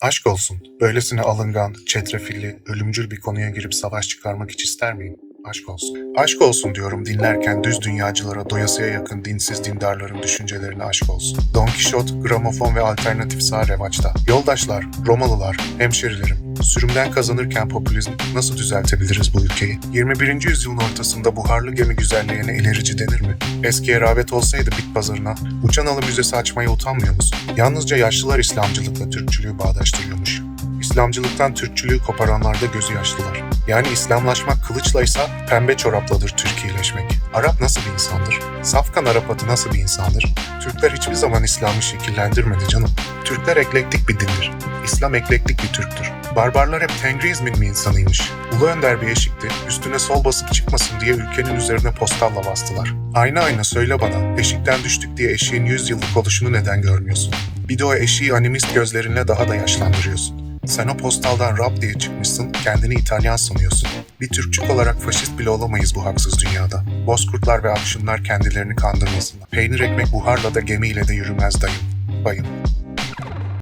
Aşk olsun. Böylesine alıngan, çetrefilli, ölümcül bir konuya girip savaş çıkarmak hiç ister miyim? Aşk olsun. Aşk olsun diyorum dinlerken düz dünyacılara doyasıya yakın dinsiz dindarların düşüncelerine aşk olsun. Don Kişot, gramofon ve alternatif sağ revaçta. Yoldaşlar, Romalılar, hemşerilerim, sürümden kazanırken popülizm nasıl düzeltebiliriz bu ülkeyi? 21. yüzyılın ortasında buharlı gemi güzelliğine ilerici denir mi? Eskiye rağbet olsaydı bit pazarına uçan alı müzesi açmaya utanmıyor musun? Yalnızca yaşlılar İslamcılıkla Türkçülüğü bağdaştırıyormuş. İslamcılıktan Türkçülüğü koparanlarda gözü yaşlılar. Yani İslamlaşmak kılıçlaysa pembe çorapladır Türkiye'leşmek. Arap nasıl bir insandır? Safkan Arap adı nasıl bir insandır? Türkler hiçbir zaman İslam'ı şekillendirmedi canım. Türkler eklektik bir dindir. İslam eklektik bir Türktür. Barbarlar hep Tengriizmin mi insanıymış? Ulu Önder bir eşikti, üstüne sol basıp çıkmasın diye ülkenin üzerine postalla bastılar. Ayna ayna söyle bana, eşikten düştük diye eşiğin 100 yıllık oluşunu neden görmüyorsun? Bir de o eşiği animist gözlerinle daha da yaşlandırıyorsun. Sen o postaldan rap diye çıkmışsın, kendini İtalyan sanıyorsun. Bir Türkçük olarak faşist bile olamayız bu haksız dünyada. Bozkurtlar ve akşınlar kendilerini kandırmasınlar. Peynir ekmek buharla da gemiyle de yürümez dayım. Bayım.